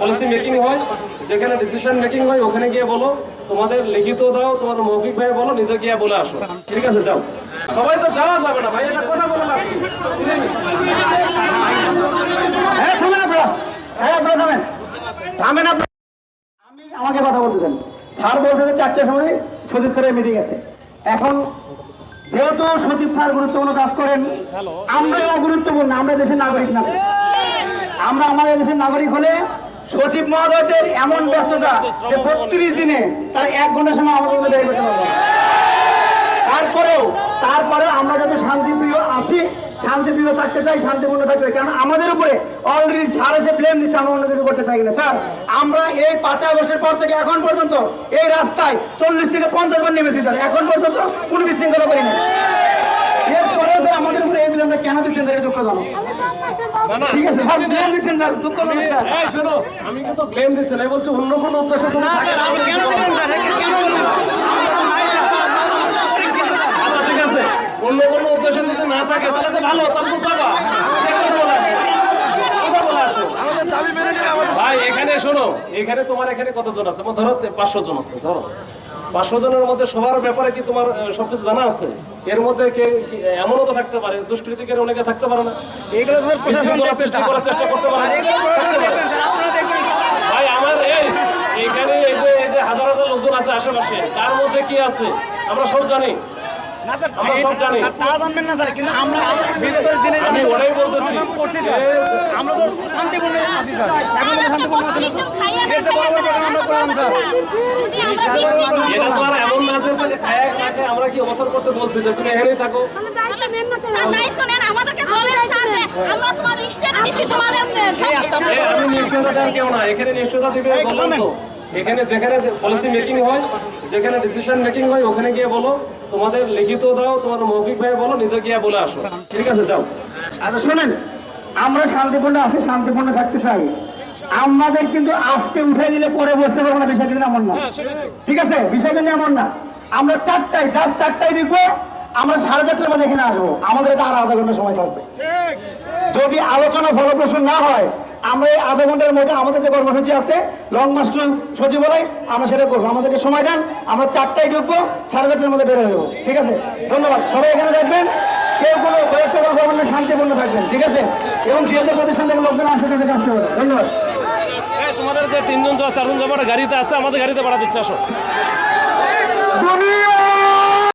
Policy making হয় যেখানে decision making হয় ওখানে গিয়ে বলো তোমাদের লিখিত দাও তোমার মৌখিক ভাই বলো নিজে গিয়ে বলে আসো। ঠিক আছে যাও। সবাই তো যাওয়া যাবে না ভাই এটা কথা বলে হ্যাঁ থামেন আপনারা হ্যাঁ আপনারা থামেন। থামেন আপনারা আমি আমাকে কথা বলতে দেন। স্যার বলতে যে চারটের সময় সচিব স্যারের মিটিং আছে। এখন যেহেতু সচিব স্যার গুরুত্বপূর্ণ কাজ করেন আমরাও অগুরুত্বপূর্ণ আমরা দেশের নাগরিক না। আমরা আমাদের দেশের নাগরিক হলে সচিব মহোদয়দের এমন ব্যস্ততা যে বত্রিশ দিনে তারা এক ঘণ্টার সময় আমাদের মধ্যে করতে পারবে তারপরেও তারপরেও আমরা যত শান্তিপ্রিয় আছি, শান্তিপ্রিয় থাকতে চাই, শান্তিপূর্ণ থাকতে চাই। কারণ আমাদের উপরে অলরেডি স্যার এসে ব্লেম দিচ্ছে, আমরা অন্য কিছু করতে চাই না। স্যার, আমরা এই পাঁচ আগস্টের পর থেকে এখন পর্যন্ত এই রাস্তায় চল্লিশ থেকে পঞ্চাশ বার নেমেছি, স্যার। এখন পর্যন্ত কোনো বিশৃঙ্খলা করি না কেন দিচ্ছেন স্যার এটা দুঃখজনক ঠিক আছে স্যার ব্লেম দিচ্ছেন স্যার দুঃখজনক স্যার শোনো আমি কিন্তু ব্লেম দিচ্ছি না বলছি অন্য কোনো উদ্দেশ্য তুমি না স্যার আপনি কেন দিবেন স্যার কেন। আচ্ছা ঠিক আছে অন্য কোনো উদ্দেশ্য যদি না থাকে তাহলে তো ভালো তাহলে তো যাবা কথা বলে আসো। কথা বলে আসো। ভাই এখানে শোনো এখানে তোমার এখানে কতজন আছে ধরো পাঁচশো জন আছে ধরো পাঁচশো জনের মধ্যে সবার ব্যাপারে কি তোমার সবকিছু জানা আছে? এর মধ্যে কে এমনও তো থাকতে পারে দুষ্কৃতিকের অনেকে থাকতে পারে না। এগুলো সৃষ্টি করার চেষ্টা করতে পারে স্যার। ভাই আমার এই এখানে এই যে এই যে হাজার হাজার লোকজন আছে আশেপাশে তার মধ্যে কি আছে? আমরা সব জানি। আমরা সব জানি। তারা জানবেন না স্যার, কিন্তু আমরা দিনে আমি ওটাই বলতেছি। আমরা তো শান্তিপূর্ণ আছি স্যার। এখন তো শান্তিপূর্ণ আছি না স্যার। এর চেয়ে বড় বড় আমরা করলাম স্যার। এটা তো এমন না যে আমরা কি অবস্থান করতে বলছি যে তুমি এখানেই থাকো। দায়িত্ব নেন না দায়িত্ব নেন। আমাদেরকে বলেন স্যার যে আমরা তোমার স্টেট দিচ্ছি সমাধান দেন এই আমি নিশ্চয়তা দেন কেউ না। এখানে নিশ্চয়তা দিবে বললাম তো। এখানে যেখানে পলিসি মেকিং হয় যেখানে ডিসিশন মেকিং হয় ওখানে গিয়ে বলো। তোমাদের লিখিত দাও তোমার মৌখিক ভাই বলো নিজে গিয়ে বলে আসো। ঠিক আছে যাও। আচ্ছা শোনেন আমরা শান্তিপূর্ণ আছি শান্তিপূর্ণ থাকতে চাই। আমাদের কিন্তু আজকে উঠে দিলে পরে বসতে পারব না বিষয় কিন্তু এমন না। ঠিক আছে? বিষয় কিন্তু এমন না। আমরা চারটায় জাস্ট চারটায় দিব আমরা সাড়ে চারটার মধ্যে এখানে আসব। আমাদের এটা আর আধা ঘণ্টা সময় থাকবে যদি আলোচনা ফলপ্রসূ না হয় আমরা এই আধা ঘণ্টার মধ্যে আমাদের যে কর্মসূচি আছে লং মাস্টার সচিবালয় আমরা সেটা করব। আমাদেরকে সময় দেন আমরা চারটায় ঢুকবো সাড়ে চারটার মধ্যে বের হয়ে যাব। ঠিক আছে? ধন্যবাদ। সবাই এখানে দেখবেন কেউ কোনো বয়স্ক করবেন শান্তিপূর্ণ থাকবেন। ঠিক আছে? এবং প্রতিষ্ঠান থেকে লোকজন আসতে হবে। ধন্যবাদ। তোমাদের যে তিনজন চারজন যাবার গাড়িতে আছে আমাদের গাড়িতে ভাড়া দিচ্ছে আসো।